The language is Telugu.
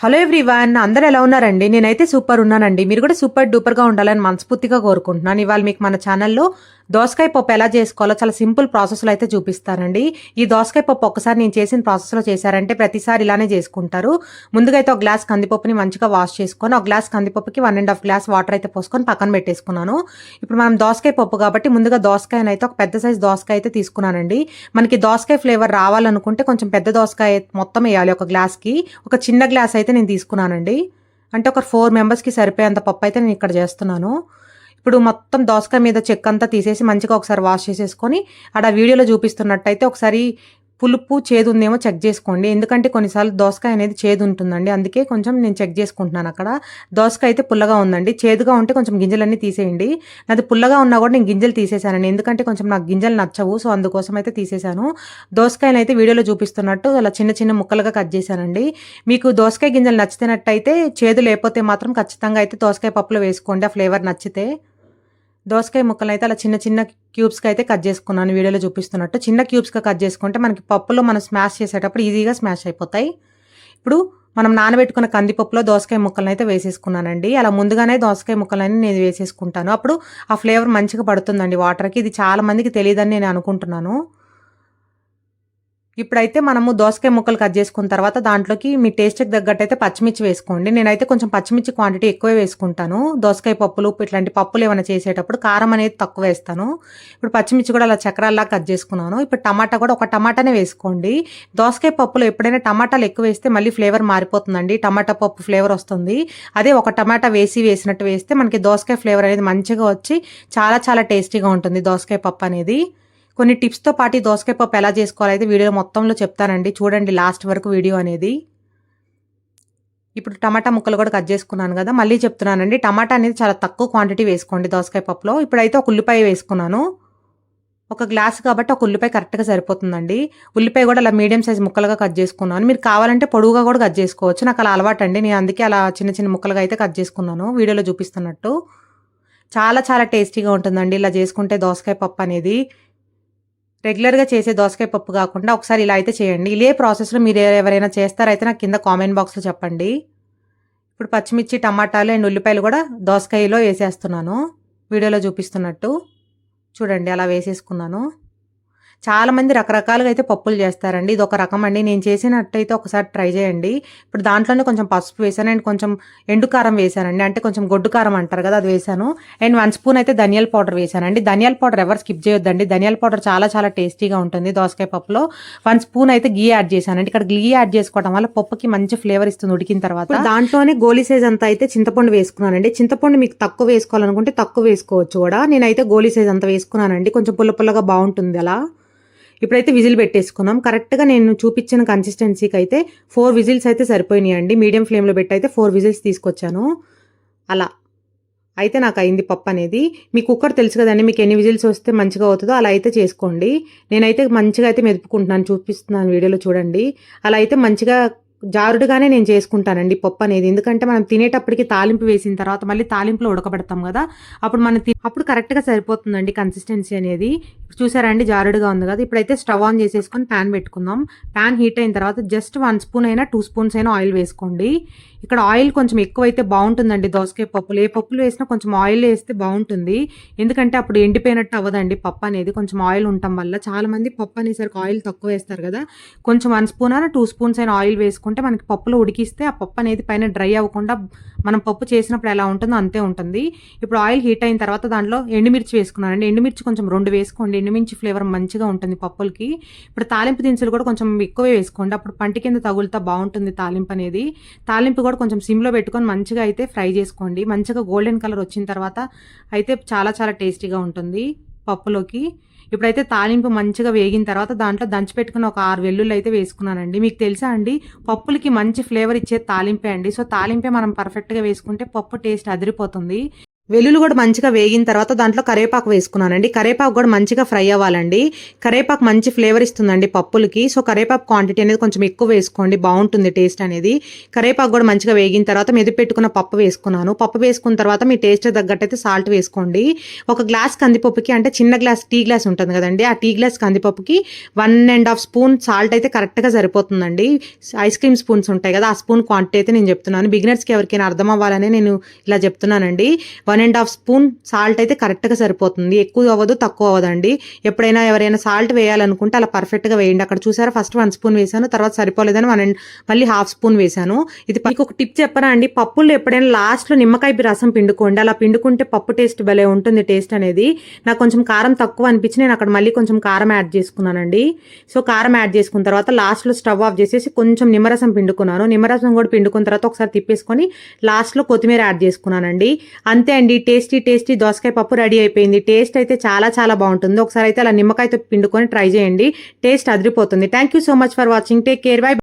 హలో ఎవ్రీవన్ అందరూ ఎలా ఉన్నారండి? నేనైతే సూపర్ ఉన్నానండి. మీరు కూడా సూపర్ డూపర్గా ఉండాలని మనస్ఫూర్తిగా కోరుకుంటున్నాను. ఇవాళ మీకు మన ఛానల్లో దోసకాయ పప్పు ఎలా చేసుకోవాలో చాలా సింపుల్ ప్రాసెస్లో అయితే చూపిస్తానండి. ఈ దోసకాయ పప్పు ఒకసారి నేను చేసిన ప్రాసెస్లో చేశారంటే ప్రతిసారి ఇలానే చేసుకుంటారు. ముందుగా అయితే ఒక గ్లాస్ కందిపప్పుని మంచిగా వాష్ చేసుకొని ఒక glass కందిపప్పుకి one and half glass water అయితే పోసుకొని పక్కన పెట్టేసుకున్నాను. ఇప్పుడు మనం దోసకాయ పప్పు కాబట్టి ముందుగా దోసకాయని అయితే ఒక పెద్ద సైజ్ దోసకాయ అయితే తీసుకున్నానండి. మనకి దోసకాయ ఫ్లేవర్ రావాలనుకుంటే కొంచెం పెద్ద దోసకాయ మొత్తం వేయాలి ఒక గ్లాస్కి. ఒక చిన్న గ్లాస్ అయితే నేను తీసుకున్నానండి. అంటే ఒక ఫోర్ మెంబర్స్కి సరిపోయేంత పప్పు అయితే నేను ఇక్కడ చేస్తున్నాను. ఇప్పుడు మొత్తం దోసకాయ మీద చెక్క అంతా తీసేసి మంచిగా ఒకసారి వాష్ చేసేసుకొని ఆడ వీడియోలో చూపిస్తున్నట్టయితే ఒకసారి పులుపు చేదు ఉందేమో చెక్ చేసుకోండి. ఎందుకంటే కొన్నిసార్లు దోసకాయ అనేది చేదు ఉంటుందండి అందుకే కొంచెం నేను చెక్ చేసుకుంటున్నాను అక్కడ. దోసకాయ అయితే పుల్లగా ఉందండి. చేదుగా ఉంటే కొంచెం గింజలన్నీ తీసేయండి. నాది పుల్లగా ఉన్నా కూడా నేను గింజలు తీసేసానండి ఎందుకంటే కొంచెం నాకు గింజలు నచ్చవు సో అందుకోసం అయితే తీసేశాను. దోసకాయలు అయితే వీడియోలో చూపిస్తున్నట్టు అలా చిన్న చిన్న ముక్కలుగా కట్ చేశానండి. మీకు దోసకాయ గింజలు నచ్చితేనట్టయితే చేదు లేకపోతే మాత్రం ఖచ్చితంగా అయితే దోసకాయ పప్పులో వేసుకోండి. ఆ ఫ్లేవర్ నచ్చితే. దోసకాయ ముక్కలు అయితే అలా చిన్న చిన్న క్యూబ్స్కి అయితే కట్ చేసుకున్నాను వీడియోలో చూపిస్తున్నట్టు. చిన్న క్యూబ్స్గా కట్ చేసుకుంటే మనకి పప్పులో మనం స్మాష్ చేసేటప్పుడు ఈజీగా స్మాష్ అయిపోతాయి. ఇప్పుడు మనం నానబెట్టుకున్న కందిపప్పులో దోసకాయ ముక్కలను అయితే వేసేసుకున్నానండి. అలా ముందుగానే దోసకాయ ముక్కలని నేను వేసేసుకుంటాను. అప్పుడు ఆ ఫ్లేవర్ మంచిగా పడుతుందండి. వాటర్కి ఇది చాలామందికి తెలియదని నేను అనుకుంటున్నాను. ఇప్పుడైతే మనము దోసకాయ ముక్కలు కట్ చేసుకున్న తర్వాత దాంట్లోకి మీ టేస్ట్కి తగ్గట్టు అయితే పచ్చిమిర్చి వేసుకోండి. నేనైతే కొంచెం పచ్చిమిర్చి క్వాంటిటీ ఎక్కువ వేసుకుంటాను. దోసకాయ పప్పులు ఇట్లాంటి పప్పులు ఏమైనా చేసేటప్పుడు కారం అనేది తక్కువ వేస్తాను. ఇప్పుడు పచ్చిమిర్చి కూడా అలా చక్రాల్లా కట్ చేసుకున్నాను. ఇప్పుడు టమాటా కూడా ఒక టమాటానే వేసుకోండి. దోసకాయ పప్పులో ఎప్పుడైనా టమాటాలు ఎక్కువ వేస్తే మళ్ళీ ఫ్లేవర్ మారిపోతుందండి. టమాటా పప్పు ఫ్లేవర్ వస్తుంది. అదే ఒక టమాటా వేసి వేసినట్టు వేస్తే మనకి దోసకాయ ఫ్లేవర్ అనేది మంచిగా వచ్చి చాలా చాలా టేస్టీగా ఉంటుంది దోసకాయ పప్పు అనేది. కొన్ని టిప్స్తో పాటు దోసకాయ పప్పు ఎలా చేసుకోవాలి అయితే వీడియో మొత్తంలో చెప్తానండి. చూడండి లాస్ట్ వరకు వీడియో అనేది. ఇప్పుడు టమాటా ముక్కలు కూడా కట్ చేసుకున్నాను కదా మళ్ళీ చెప్తున్నానండి. టమాటా అనేది చాలా తక్కువ క్వాంటిటీ వేసుకోండి దోసకాయ పప్పులో. ఇప్పుడైతే ఒక ఉల్లిపాయ వేసుకున్నాను. ఒక గ్లాస్ కాబట్టి ఒక ఉల్లిపాయ కరెక్ట్గా సరిపోతుందండి. ఉల్లిపాయ కూడా అలా మీడియం సైజ్ ముక్కలుగా కట్ చేసుకున్నాను. మీరు కావాలంటే పొడుగుగా కూడా కట్ చేసుకోవచ్చు. నాకు అలా అలవాటు అండి నేను అందుకే అలా చిన్న చిన్న ముక్కలుగా అయితే కట్ చేసుకున్నాను. వీడియోలో చూపిస్తున్నట్టు. చాలా చాలా టేస్టీగా ఉంటుందండి. ఇలా చేసుకుంటే దోసకాయ పప్పు అనేది. రెగ్యులర్గా చేసే దోసకాయ పప్పు కాకుండా ఒకసారి ఇలా అయితే చేయండి. ఇదే ప్రాసెస్లో మీరు ఎవరైనా చేస్తారైతే నాకు కింద కామెంట్ బాక్స్లో చెప్పండి. ఇప్పుడు పచ్చిమిర్చి టమాటాలు అండ్ ఉల్లిపాయలు కూడా దోసకాయలో వేసేస్తున్నాను. వీడియోలో చూపిస్తున్నట్టు. చూడండి అలా వేసేసుకున్నాను. చాలామంది రకరకాలుగా అయితే పప్పులు చేస్తారండి. ఇది ఒక రకం అండి. నేను చేసినట్టయితే ఒకసారి ట్రై చేయండి. ఇప్పుడు దాంట్లోనే కొంచెం పసుపు వేసాను. అండ్ కొంచెం ఎండు కారం వేసానండి. అంటే కొంచెం గొడ్డు కారం అంటారు కదా అది వేసాను. అండ్ వన్ స్పూన్ అయితే ధనియాల పౌడర్ వేసానండి. ధనియాల పౌడర్ ఎవరు స్కిప్ చేయొద్దండి. ధనియాల పౌడర్ చాలా చాలా టేస్టీగా ఉంటుంది దోసకాయ పప్పులో. వన్ స్పూన్ అయితే గీ యాడ్ చేశానండి. ఇక్కడ గీ యాడ్ చేసుకోవడం వల్ల పప్పుకి మంచి ఫ్లేవర్ ఇస్తుంది ఉడికిన తర్వాత. దాంట్లోనే గోలీ సైజ్ అంతా అయితే చింతపండు వేసుకున్నానండి. చింతపండు మీకు తక్కువ వేసుకోవాలనుకుంటే తక్కువ వేసుకోవచ్చు కూడా. నేనైతే గోలీ సైజ్ అంతా వేసుకున్నానండి. కొంచెం పుల్ల పుల్లగా బాగుంటుంది అలా. ఇప్పుడైతే విజిల్ పెట్టేసుకున్నాం కరెక్ట్గా నేను చూపించిన కన్సిస్టెన్సీకి అయితే ఫోర్ విజిల్స్ అయితే సరిపోయినాయండి. మీడియం ఫ్లేమ్లో పెట్టి అయితే ఫోర్ విజిల్స్ తీసుకొచ్చాను. అలా. అయితే నాకు అయింది పప్పు అనేది. మీ కుక్కర్ తెలుసు కదండి మీకు ఎన్ని విజిల్స్ వస్తే మంచిగా అవుతుందో అలా అయితే చేసుకోండి. నేనైతే మంచిగా అయితే మెదుపుకుంటున్నాను చూపిస్తున్నాను వీడియోలో చూడండి. అలా అయితే మంచిగా జారుడుగానే నేను చేసుకుంటానండి పప్పు అనేది. ఎందుకంటే మనం తినేటప్పటికి తాలింపు వేసిన తర్వాత మళ్ళీ తాలింపులో ఉడకబెడతాం కదా. అప్పుడు మనం అప్పుడు కరెక్ట్గా సరిపోతుందండి కన్సిస్టెన్సీ అనేది. చూసారా అండి? జారుడుగా ఉంది కదా. ఇప్పుడైతే స్టవ్ ఆన్ చేసేసుకొని ప్యాన్ పెట్టుకుందాం. ప్యాన్ హీట్ అయిన తర్వాత జస్ట్ వన్ స్పూన్ అయినా టూ స్పూన్స్ అయినా ఆయిల్ వేసుకోండి. ఇక్కడ ఆయిల్ కొంచెం ఎక్కువైతే బాగుంటుందండి దోసకాయ పప్పులు ఏ పప్పులు వేసినా కొంచెం ఆయిల్ వేస్తే బాగుంటుంది. ఎందుకంటే అప్పుడు ఎండిపోయినట్టు అవ్వదండి పప్పు అనేది. కొంచెం ఆయిల్ ఉండటం వల్ల చాలామంది పప్పు అనేసరికి ఆయిల్ తక్కువ వేస్తారు కదా. కొంచెం వన్ స్పూన్ అయినా టూ స్పూన్స్ అయినా ఆయిల్ వేసుకుంటే మనకి పప్పులో ఉడికిస్తే ఆ పప్పు అనేది పైన డ్రై అవ్వకుండా మనం పప్పు చేసినప్పుడు ఎలా ఉంటుందో అంతే ఉంటుంది. ఇప్పుడు ఆయిల్ హీట్ అయిన తర్వాత దాంట్లో ఎండుమిర్చి వేసుకున్నానండి. ఎండుమిర్చి కొంచెం రెండు వేసుకోండి. ఎండుమించి ఫ్లేవర్ మంచిగా ఉంటుంది పప్పులకి. ఇప్పుడు తాలింపు దినుసులు కూడా కొంచెం ఎక్కువే వేసుకోండి. అప్పుడు పంట కింద తగులుతా బాగుంటుంది తాలింపు అనేది. తాలింపు కూడా కొంచెం సిమ్లో పెట్టుకొని మంచిగా అయితే ఫ్రై చేసుకోండి. మంచిగా గోల్డెన్ కలర్ వచ్చిన తర్వాత అయితే చాలా చాలా టేస్టీగా ఉంటుంది పప్పులోకి. ఇప్పుడైతే తాలింపు మంచిగా వేగిన తర్వాత దాంట్లో దంచి పెట్టుకుని ఒక ఆరు వెల్లుల్లు అయితే వేసుకున్నానండి. మీకు తెలుసా అండి? పప్పులకి మంచి ఫ్లేవర్ ఇచ్చే తాలింపే అండి. సో తాలింపే మనం పర్ఫెక్ట్గా వేసుకుంటే పప్పు టేస్ట్ అదిరిపోతుంది. వెల్లుల్లి కూడా మంచిగా వేగిన తర్వాత దాంట్లో కరేపాకు వేసుకున్నానండి. కరేపాకు కూడా మంచిగా ఫ్రై అవ్వాలండి. కరేపాకు మంచి ఫ్లేవర్ ఇస్తుందండి పప్పులకి. సో కరేపాకు క్వాంటిటీ అనేది కొంచెం ఎక్కువ వేసుకోండి. బాగుంటుంది టేస్ట్ అనేది. కరేపాకు కూడా మంచిగా వేగిన తర్వాత మెది పెట్టుకున్న పప్పు వేసుకున్నాను. పప్పు వేసుకున్న తర్వాత మీ టేస్ట్ తగ్గట్టు అయితే సాల్ట్ వేసుకోండి. ఒక గ్లాస్ కందిపప్పుకి అంటే చిన్న గ్లాస్ టీ గ్లాస్ ఉంటుంది కదండి. ఆ tea glass కందిపప్పుకి one and half spoon salt అయితే కరెక్ట్గా సరిపోతుందండి. ఐస్ క్రీమ్ స్పూన్స్ ఉంటాయి కదా ఆ స్పూన్ క్వాంటిటీ అయితే నేను చెప్తున్నాను. బిగినర్స్కి ఎవరికైనా అర్థం అవ్వాలని నేను ఇలా చెప్తున్నానండి. One one and half spoon salt అయితే కరెక్ట్గా సరిపోతుంది. ఎక్కువ అవ్వదు తక్కువ అవ్వదండి. ఎప్పుడైనా ఎవరైనా సాల్ట్ వేయాలనుకుంటే అలా పర్ఫెక్ట్గా వేయండి. అక్కడ చూసారా? ఫస్ట్ వన్ స్పూన్ వేసాను తర్వాత సరిపోలేదని వన్ అండ్ మళ్ళీ హాఫ్ స్పూన్ వేసాను ఇది మీకు ఒక టిప్ చెప్పరా అండి? పప్పులు ఎప్పుడైనా లాస్ట్లో నిమ్మకాయ రసం పిండుకోండి. అలా పిండుకుంటే పప్పు టేస్ట్ భలే ఉంటుంది టేస్ట్ అనేది. నాకు కొంచెం కారం తక్కువ అనిపించి నేను అక్కడ మళ్ళీ కొంచెం కారం యాడ్ చేసుకున్నానండి. సో కారం యాడ్ చేసుకున్న తర్వాత లాస్ట్లో స్టవ్ ఆఫ్ చేసేసి కొంచెం నిమ్మరసం పిండుకున్నాను. నిమ్మరసం కూడా పిండుకున్న తర్వాత ఒకసారి తిప్పేసుకొని లాస్ట్లో కొత్తిమీర యాడ్ చేసుకున్నానండి. అంతే అండి. టేస్టీ టేస్టీ దోసకాయ పప్పు రెడీ అయిపోయింది. టేస్ట్ అయితే చాలా చాలా బాగుంటుంది. ఒకసారి అయితే అలా నిమ్మకాయతో పిండుకొని ట్రై చేయండి. టేస్ట్ అదిరిపోతుంది. Thank you so much for watching take care bye